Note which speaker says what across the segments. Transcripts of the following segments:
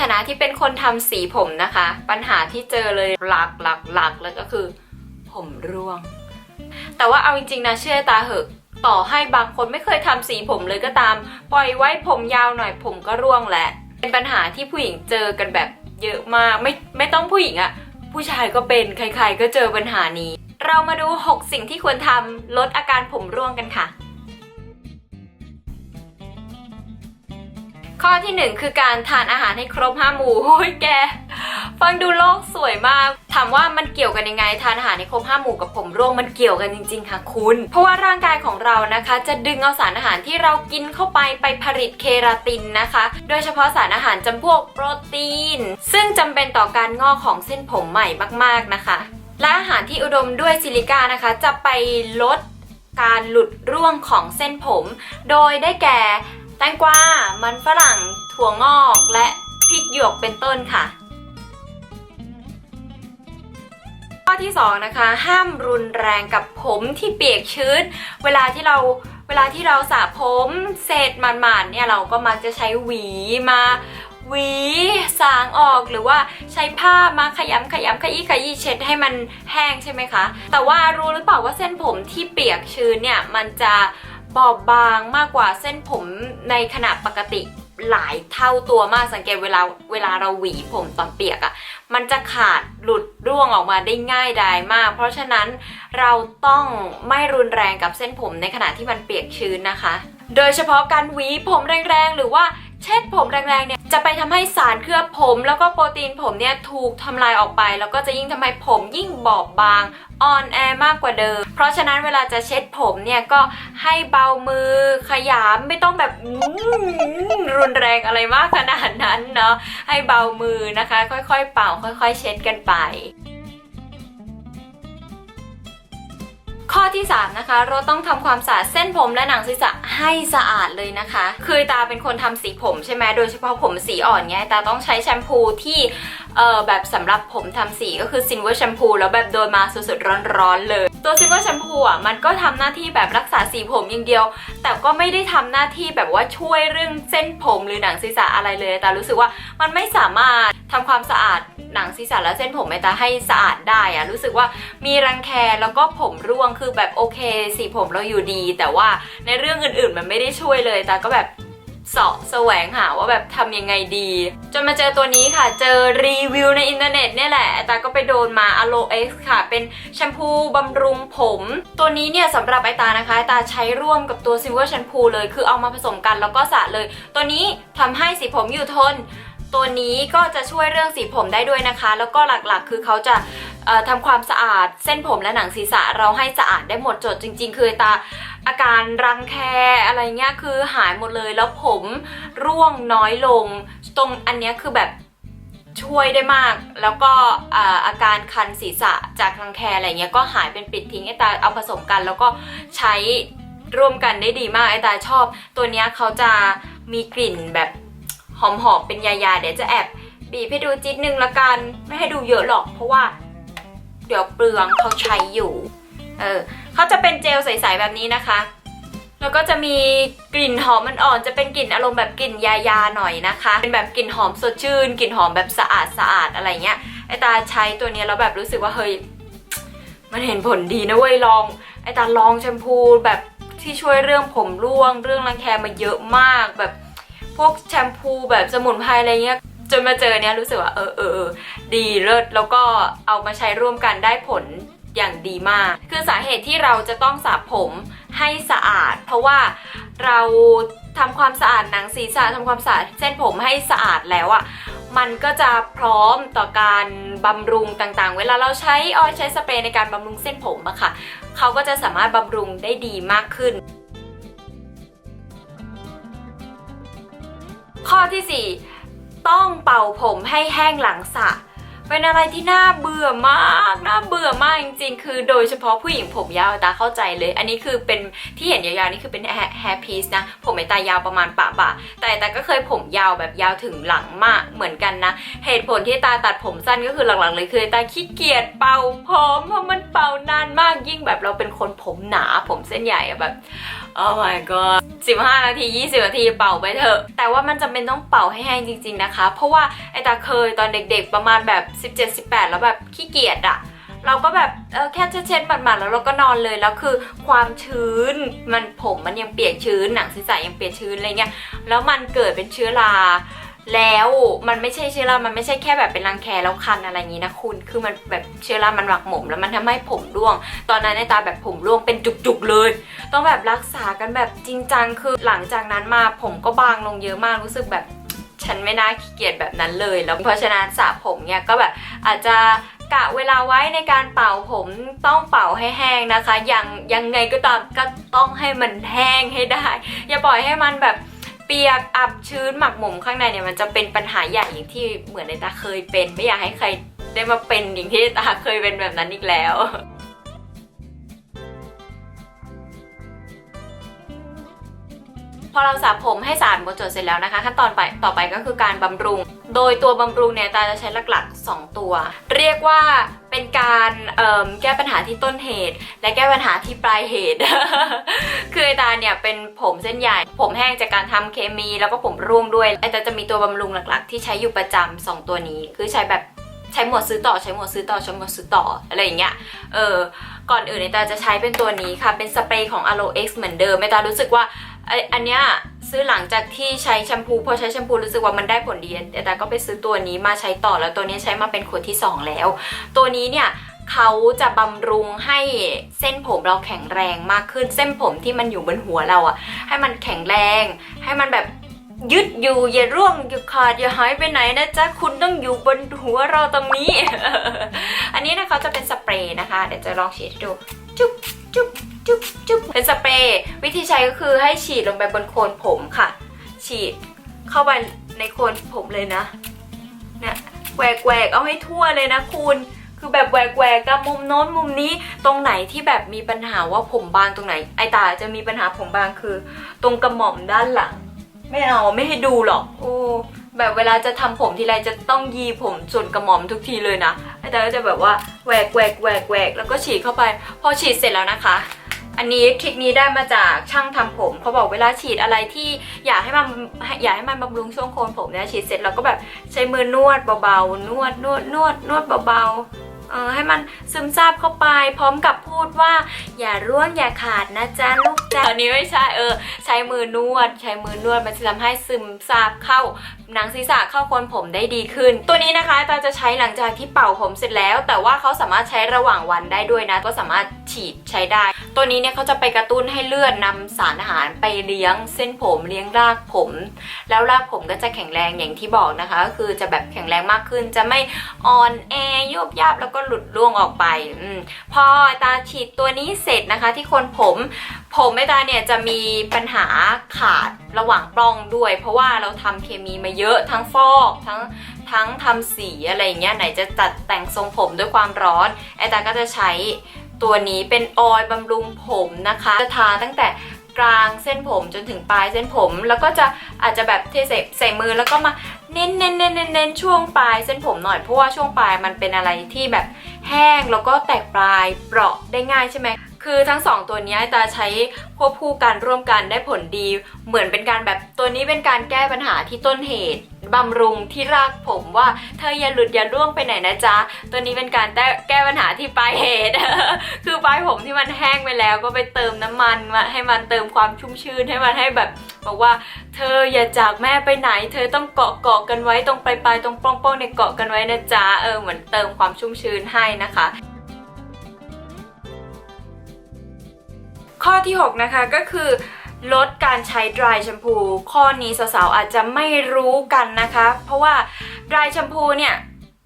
Speaker 1: ฐานะที่เป็นคนทำสีผมนะคะ ปัญหาที่เจอเลยหลักหลักหลักแล้วก็คือ ผมร่วง แต่ว่าเอาจริงๆนะเชื่อตาเหอะต่อให้บางคนไม่เคยทำสีผมเลยก็ตาม ปล่อยไว้ผมยาวหน่อยผมก็ร่วงแหละ เป็นปัญหาที่ผู้หญิงเจอกันแบบเยอะมากไม่ไม่ต้องผู้หญิงอะผู้ชายก็เป็นใครๆก็เจอปัญหานี้ เรามาดู 6 สิ่งที่ควรทำลดอาการผมร่วงกันค่ะ ข้อที่ 1 คือการทานอาหารให้ครบห้าหมู่โอ้ยแก ฟังดูโลกสวยมาก ถามว่ามันเกี่ยวกันยังไง ทานอาหารให้ครบห้าหมู่กับผมร่วงมันเกี่ยวกันจริงๆค่ะคุณ เพราะว่าร่างกายของเรานะคะ จะดึงเอาสารอาหารที่เรากินเข้าไปไปผลิตเคราตินนะคะ โดยเฉพาะสารอาหารจำพวกโปรตีน ซึ่งจำเป็นต่อการงอกของเส้นผมใหม่มากๆนะคะและอาหารที่อุดมด้วยซิลิกานะคะ จะไปลดการหลุดร่วงของเส้นผม โดยได้แก่ งกวา มันฝรั่ง ถั่วงอก และพริกหยวกเป็นต้นค่ะข้อที่2นะคะห้ามรุนแรงกับผมที่เปียกชื้น เวลาที่เราเวลาที่เราสระผมเสร็จหมาดๆเนี่ยเราก็มักจะใช้หวีมาหวีสางออกหรือว่าใช้ผ้ามาขยำขยำขยี้ขยี้เช็ดให้มันแห้งใช่ไหมคะ แต่ว่ารู้หรือเปล่าว่าเส้นผมที่เปียกชื้นเนี่ยมันจะ บอบบางมากกว่าเส้นผมในขนาดปกติหลายเท่าตัวมากสังเกตเวลาเวลาเราหวีผมตอนเปียกอะ่ะ มันจะขาดหลุดร่วงออกมาได้ง่ายดายมาก เพราะฉะนั้นเราต้องไม่รุนแรงกับเส้นผมในขณะที่มันเปียกชื้นนะคะ โดยเฉพาะการหวีผมแรงๆ หรือว่าเช็ดผมแรงๆเนี่ย จะไปทำให้สารเคลือบผม แล้วก็โปรตีนผมเนี่ยถูกทำลายออกไป แล้วก็จะยิ่งทำให้ผมยิ่งบอบบางอ่อนแอมากกว่าเดิม เพราะฉะนั้นเวลาจะเช็ดผมเนี่ยก็ให้เบามือขยามไม่ต้องแบบรุนแรงอะไรมากขนาดนั้นเนาะให้เบามือนะคะ ค่อยๆเป่าค่อย ๆ เช็ดกันไป ข้อที่ 3 นะคะ เราต้องทำความสะอาดเส้นผมและหนังศีรษะให้สะอาดเลยนะคะ คือตาเป็นคนทำสีผมใช่ไหมโดยเฉพาะผมสีอ่อนไงตาต้องใช้แชมพูที่เออแบบสำหรับผมทำสีก็คือซินเวอร์แชมพูแล้วแบบโดนมาสดๆร้อนๆเลย ตัวซินเวอร์แชมพูอะมันก็ทำหน้าที่แบบรักษาสีผมอย่างเดียว แต่ก็ไม่ได้ทำหน้าที่แบบว่าช่วยเรื่องเส้นผมหรือหนังศีรษะอะไรเลย แต่รู้สึกว่ามันไม่สามารถทำความสะอาดหนังศีรษะและเส้นผมไอตาให้สะอาดได้อะรู้สึกว่ามีรังแคแล้วก็ผมร่วงคือแบบโอเค สีผมเราอยู่ดี แต่ว่าในเรื่องอื่นๆ มันไม่ได้ช่วยเลยตาก็แบบ เสาะแสวงหาว่าแบบทำยังไงดี จนมาเจอตัวนี้ค่ะ เจอรีวิวในอินเทอร์เน็ตเนี่ยแหละตาก็ไปโดนมา Alo X ค่ะ เป็นแชมพูบำรุงผม ตัวนี้เนี่ยสำหรับไอตานะคะไอตาใช้ร่วมกับตัว Silver Shampoo เลย คือเอามาผสมกันแล้วก็สระเลย ตัวนี้ทำให้สีผมอยู่ทน ตัวนี้ก็จะช่วยเรื่องสีผมได้ด้วยนะคะ แล้วก็หลักๆ คือเขาจะทำความสะอาดเส้นผมและหนังศีรษะเราให้สะอาดได้หมดจดจริง ๆ คือตา อาการรังแคอะไรเงี้ยคือหายหมดเลยแล้วผมร่วงน้อยลง ตรงอันเนี้ยคือแบบช่วยได้มาก แล้วก็อาอาการคันศีรษะจากรังแคอะไรเงี้ยก็หายเป็นปิดทิ้งไอตาเอาผสมกัน แล้วก็ใช้ร่วมกันได้ดีมากไอตาชอบ ตัวเนี้ยเขาจะมีกลิ่นแบบหอมๆเป็นยาๆเดี๋ยวจะแอบบีบให้ดูจิตนึงละกัน ไม่ให้ดูเยอะหรอกเพราะว่า เดี๋ยวเปลืองเขาใช้อยู่ เออ เขาจะเป็นเจลใสๆแบบนี้นะคะ แล้วก็จะมีกลิ่นหอมมันอ่อนจะเป็นกลิ่นอารมณ์แบบกลิ่นยาๆหน่อยนะคะ เป็นแบบกลิ่นหอมสดชื่นกลิ่นหอมแบบสะอาดสะอาดอะไรเงี้ยไอตาใช้ตัวนี้แล้วแบบรู้สึกว่าเฮ้ยมันเห็นผลดีนะเว้ยลองไอตาลองแชมพูแบบที่ช่วยเรื่องผมร่วง เรื่องรังแคมาเยอะมากแบบพวกแชมพูแบบสมุนไพรอะไรเงี้ยจนมาเจอเนี้ยรู้สึกว่าเออเออดีเลิศแล้วก็เอามาใช้ร่วมกันได้ผล อย่างดีมาก คือสาเหตุที่เราจะต้องสระผมให้สะอาด เพราะว่าเราทำความสะอาดหนังศีรษะทำความสะอาดเส้นผมให้สะอาดแล้วอะมันก็จะพร้อมต่อการบำรุงต่างๆ เวลาเราใช้ออยใช้สเปรย์ในการบำรุงเส้นผมอะค่ะ เขาก็จะสามารถบำรุงได้ดีมากขึ้น ข้อที่ 4 ต้องเป่าผมให้แห้งหลังสระ เป็นอะไรที่น่าเบื่อมากน่าเบื่อมากจริงๆ คือโดยเฉพาะผู้หญิงผมยาวตาเข้าใจเลย อันนี้คือเป็นที่เห็นยาวๆนี่คือเป็นแฮร์พีซนะ ผมไอตายาวประมาณปะบ่าแต่แต่ก็เคยผมยาวแบบยาวถึงหลังมากเหมือนกันนะ เหตุผลที่ตาตัดผมสั้นก็คือหลังๆเลยคือตาขี้เกียจเป่าผมเพราะมันเป่านานมากยิ่งแบบเราเป็นคนผมหนาผมเส้นใหญ่แบบ oh my god 15 นาที 20 นาทีเป่าไปเถอะ แต่ว่ามันจำเป็นต้องเป่าให้แห้งจริง ๆนะคะ เพราะว่าไอตาเคยตอนเด็กๆ ประมาณแบบ 17-18 แล้วแบบขี้เกียจอะเราก็แบบเออแค่เช็ดๆหมาดๆแล้วเราก็นอนเลยแล้วคือความชื้นมันผมมันยังเปียกชื้นหนังศีรษะยังเปียกชื้นอะไรเงี้ยแล้วมันเกิดเป็นเชื้อรา แล้วมันไม่ใช่เชื้อรา มันไม่ใช่แค่แบบเป็นรังแคแล้วคันอะไรอย่างนี้นะคุณ คือมันแบบเชื้อรา มันหมักหมมแล้วมันทำให้ผมร่วง ตอนนั้นในตาแบบผมร่วงเป็นจุกๆเลย ต้องแบบรักษากันแบบจริงจัง คือหลังจากนั้นมาผมก็บางลงเยอะมาก รู้สึกแบบฉันไม่น่าขี้เกียจแบบนั้นเลย แล้วเพราะฉะนั้นสระผมเนี่ยก็แบบอาจจะกะเวลาไว้ในการเป่าผมต้องเป่าให้แห้งนะคะยังยังไงก็ตามก็ต้องให้มันแห้งให้ได้ อย่าปล่อยให้มันแบบ ปียกอับชื้นหมักหมมข้างในเนี่ยมันจะเป็นปัญหาใหญ่อย่างที่เหมือนในตาเคยเป็น ไม่อยากให้ใครได้มาเป็นอย่างที่ตาเคยเป็นแบบนั้นอีกแล้ว พอเราสระผมให้สะอาดหมดจดเสร็จแล้วนะคะขั้นตอนไปต่อไปก็คือการบำรุง โดยตัวบำรุงเนี่ยตาจะใช้หลักๆ 2 ตัว เรียกว่าเป็นการแก้ปัญหาที่ต้นเหตุ และแก้ปัญหาที่ปลายเหตุ คือไอตาเนี่ยเป็นผมเส้นใหญ่ ผมแห้งจากการทำเคมี แล้วก็ผมร่วงด้วยไอตาจะมีตัวบำรุงหลักๆ ที่ใช้อยู่ประจำสองตัวนี้ คือใช้แบบใช้หมวดซื้อต่อใช้หมวดซื้อต่อใช้หมวดซื้อต่ออะไรอย่างเงี้ยเออก่อนอื่นไอตาจะใช้เป็นตัวนี้ค่ะเป็นสเปรย์ของ Aloe X เหมือนเดิมไอตารู้สึกว่า ออันเนี้ยซื้อหลังจากที่ใช้แชมพูพอใช้แชมพูรู้สึกว่ามันได้ผลดีแต่ต่ก็ไปซื้อตัวนี้มาใช้ต่อแล้วตัวนี้ใช้มาเป็นขวดที่ 2 แล้ว ตัวนี้เนี่ยเขาจะบำรุงให้เส้นผมเราแข็งแรงมากขึ้นเส้นผมที่มันอยู่บนหัวเราอะให้มันแข็งแรง ให้มันแบบยึดอยู่อย่าร่วงอย่าขาดอย่าหายไปไหนนะจ๊ะคุณต้องอยู่บนหัวเราตรงนี้ อันนี้นะคะจะเป็นสเปรย์นะคะ เดี๋ยวจะลองฉีดให้ดูจุ๊บจุ๊บ จุ๊บจุ๊บเป็นสเปรย์วิธีใช้ก็คือให้ฉีดลงไปบนโคนผมค่ะ ฉีดเข้าไปในโคนผมเลยนะเนี่ยแหวกแหวกเอาให้ทั่วเลยนะคุณคือแบบแหวกแหวกกับมุมโน้นมุมนี้ตรงไหนที่แบบมีปัญหาว่าผมบางตรงไหน ไอตาจะมีปัญหาผมบางคือ ตรงกระหม่อมด้านหลังไม่เอาไม่ให้ดูหรอก โอ้แบบเวลาจะทำผมทีไรจะต้องยีผมส่วนกระหม่อมทุกทีเลยนะไอตาก็จะแบบว่าแหวกแหวกแหวกแหวกแล้วก็ฉีดเข้าไป พอฉีดเสร็จแล้วนะคะ อันนี้ทริคนี้ได้มาจากช่างทำผมเขาบอกเวลาฉีดอะไรที่อยากให้มันอยากให้มันบำรุงช่วงโคนผมเนี่ยฉีดเสร็จเราก็แบบใช้มือนวดเบาๆนวดนวดนวดนวดเบาๆเออให้มันซึมซาบเข้าไป พร้อมกับพูดว่า อย่าร่วงอย่าขาดนะจ๊ะลูกจ๊ะอันนี้ไม่ใช่เออใช้มือนวด ใช้มือนวดมันจะทำให้ซึมซาบเข้าหนังศีรษะเข้าโคนผมได้ดีขึ้น ตัวนี้นะคะตาจะใช้หลังจากที่เป่าผมเสร็จแล้ว แต่ว่าเขาสามารถใช้ระหว่างวันได้ด้วยนะ ก็สามารถฉีดใช้ได้ ตัวนี้เนี่ยเขาจะไปกระตุ้นให้เลือดนำสารอาหารไปเลี้ยงเส้นผมเลี้ยงรากผม แล้วรากผมก็จะแข็งแรงอย่างที่บอกนะคะ ก็คือจะแบบแข็งแรงมากขึ้น จะไม่อ่อนแอโยบยาบแล้วก็หลุดร่วงออกไปอพอตาฉีดตัวนี้เสร็จนะคะ ที่คนผม ผมแม่ตาเนี่ยจะมีปัญหาขาดระหว่างปล้องด้วย เพราะว่าเราทำเคมีมาเยอะทั้งฟอกทั้งทั้งทำสีอะไรอย่างเงี้ยไหนจะจัดแต่งทรงผมด้วยความร้อนไอตาก็จะใช้ตัวนี้เป็นออยล์บำรุงผมนะคะ จะทาตั้งแต่กลางเส้นผมจนถึงปลายเส้นผม แล้วก็จะอาจจะแบบเทใส่ใส่มือแล้วก็มาเน้นเน้นเน้นเน้นเน้นช่วงปลายเส้นผมหน่อยเพราะว่าช่วงปลายมันเป็นอะไรที่แบบแห้งแล้วก็แตกปลายเปราะได้ง่ายใช่ไหม คือทั้งสองตัวนี้ตาใช้ควบคู่กันร่วมกันได้ผลดี เหมือนเป็นการแบบตัวนี้เป็นการแก้ปัญหาที่ต้นเหตุบำรุงที่รากผมว่าเธออย่าหลุดอย่าร่วงไปไหนนะจ๊ะ ตัวนี้เป็นการแก้ปัญหาที่ปลายเหตุ คือปลายผมที่มันแห้งไปแล้วก็ไปเติมน้ำมันมาให้มันเติมความชุ่มชื้นให้มันให้แบบบอกว่าเธออย่าจากแม่ไปไหน เธอต้องเกาะเกาะกันไว้ตรงปลายปลายตรงป้องป้องๆเนี่ยเกาะกันไว้นะจ๊ะเออเหมือนเติมความชุ่มชื้นให้นะคะ ข้อที่ 6 นะคะก็คือ ลดการใช้ dry แชมพู ข้อนี้สาวๆอาจจะไม่รู้กันนะคะ เพราะว่า dry แชมพูเนี่ย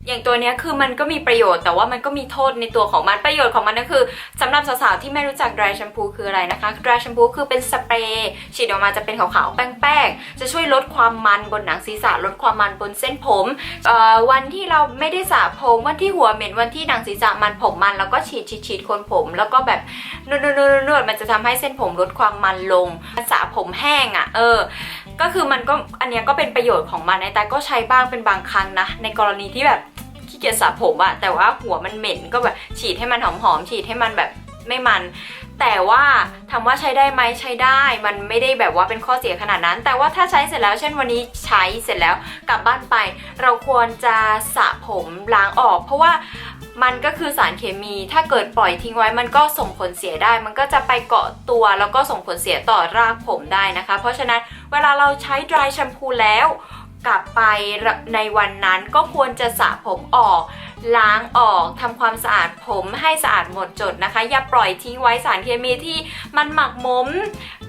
Speaker 1: อย่างตัวนี้คือมันก็มีประโยชน์แต่ว่ามันก็มีโทษในตัวของมันประโยชน์ของมันก็คือสำหรับสาวๆที่ไม่รู้จัก dry แชมพูคืออะไรนะคะ dry แชมพูคือเป็นสเปรย์ฉีดออกมาจะเป็นขาวๆแป้งๆจะช่วยลดความมันบนหนังศีรษะลดความมันบนเส้นผมวันที่เราไม่ได้สระผมวันที่หัวเหม็นวันที่หนังศีรษะมันผมมัน แล้วก็ฉีดฉีดฉีดคนผม แล้วก็แบบนวดนวดนวดมันจะทำให้เส้นผมลดความมันลงสระผมแห้งอะ เออ ก็คือมันก็อันเนี้ยก็เป็นประโยชน์ของมันนแต่ก็ใช้บ้างเป็นบางครั้งนะในกรณีที่แบบ ขี้เกียจสระผมอะแต่ว่าหัวมันเหม็นก็แบบฉีดให้มันหอมๆฉีดให้มันแบบไม่มัน แต่ว่าถามว่าใช้ได้ไหมใช้ได้ มันไม่ได้แบบว่าเป็นข้อเสียขนาดนั้น แต่ว่าถ้าใช้เสร็จแล้ว เช่นวันนี้ใช้เสร็จแล้วกลับบ้านไป เราควรจะสระผมล้างออก เพราะว่ามันก็คือสารเคมี ถ้าเกิดปล่อยทิ้งไว้มันก็ส่งผลเสียได้ มันก็จะไปเกาะตัวแล้วก็ส่งผลเสียต่อรากผมได้นะคะ เพราะฉะนั้นเวลาเราใช้ dry shampoo แล้ว กลับไปในวันนั้นก็ควรจะสระผมออก ล้างออกทำความสะอาดผมให้สะอาดหมดจดนะคะ อย่าปล่อยทิ้งไว้สารเคมีที่มันหมักหมม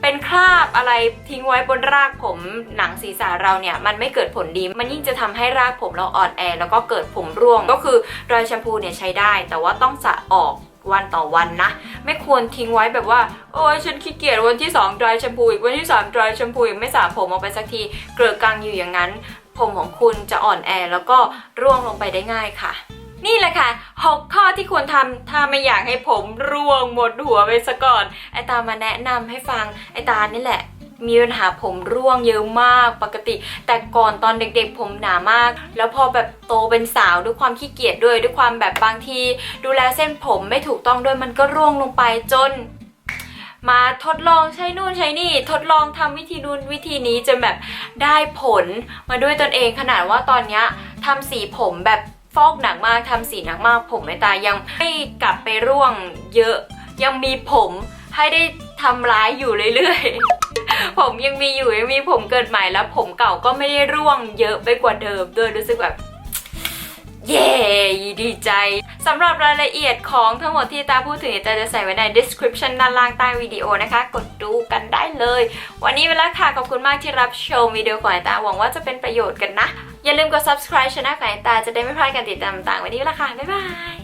Speaker 1: เป็นคราบอะไรทิ้งไว้บนรากผมหนังศีรษะเราเนี่ย มันไม่เกิดผลดี มันยิ่งจะทำให้รากผมเราอ่อนแอ แล้วก็เกิดผมร่วงก็คือรายแชมพูเนี่ยใช้ได้ แต่ว่าต้องสระออก วันต่อวันนะ ไม่ควรทิ้งไว้แบบว่า โอ้ยฉันขี้เกียจวันที่2 dry shampoo อีกวันที่3 dry shampoo อีกไม่สระผมออกไปสักทีเกลือกลางอยู่อย่างนั้น ผมของคุณจะอ่อนแอแล้วก็ร่วงลงไปได้ง่ายค่ะนี่แหละค่ะ 6 ข้อที่ควรทำถ้าไม่อยากให้ผมร่วงหมดหัวไปซะก่อน ไอตามาแนะนำให้ฟัง ไอตานี่แหละ มีปัญหาผมร่วงเยอะมากปกติ แต่ก่อนตอนเด็กๆ ผมหนามาก แล้วพอแบบโตเป็นสาวด้วยความขี้เกียจด้วยด้วยความแบบบางที ดูแลเส้นผมไม่ถูกต้องด้วยมันก็ร่วงลงไปจน มาทดลองใช้นู่นใช้นี่ ทดลองทำวิธีนู่นวิธีนี้จนแบบได้ผลมาด้วยตนเองขนาดว่าตอนเนี้ยทำสีผมแบบฟอกหนักมากทำสีหนักมาก ผมไม่ตายยังไม่กลับไปร่วงเยอะยังมีผมให้ได้ทำร้ายอยู่เรื่อยๆ ผมยังมีอยู่ยังมีผมเกิดใหม่แล้วผมเก่าก็ไม่ได้ร่วงเยอะไปกว่าเดิมด้วยรู้สึกแบบเย้ ดีใจ สำหรับรายละเอียดของทั้งหมดที่ตาพูดถึงตาจะใส่ไว้ใน description ด้านล่างใต้วิดีโอนะคะ กดดูกันได้เลย วันนี้เวลาค่ะ ขอบคุณมากที่รับชมวิดีโอของไอตาหวังว่าจะเป็นประโยชน์กันนะ อย่าลืมกด subscribe ช่องของไอตาจะได้ไม่พลาดการติดตามต่างๆวันนี้เวลาค่ะ บ๊ายบาย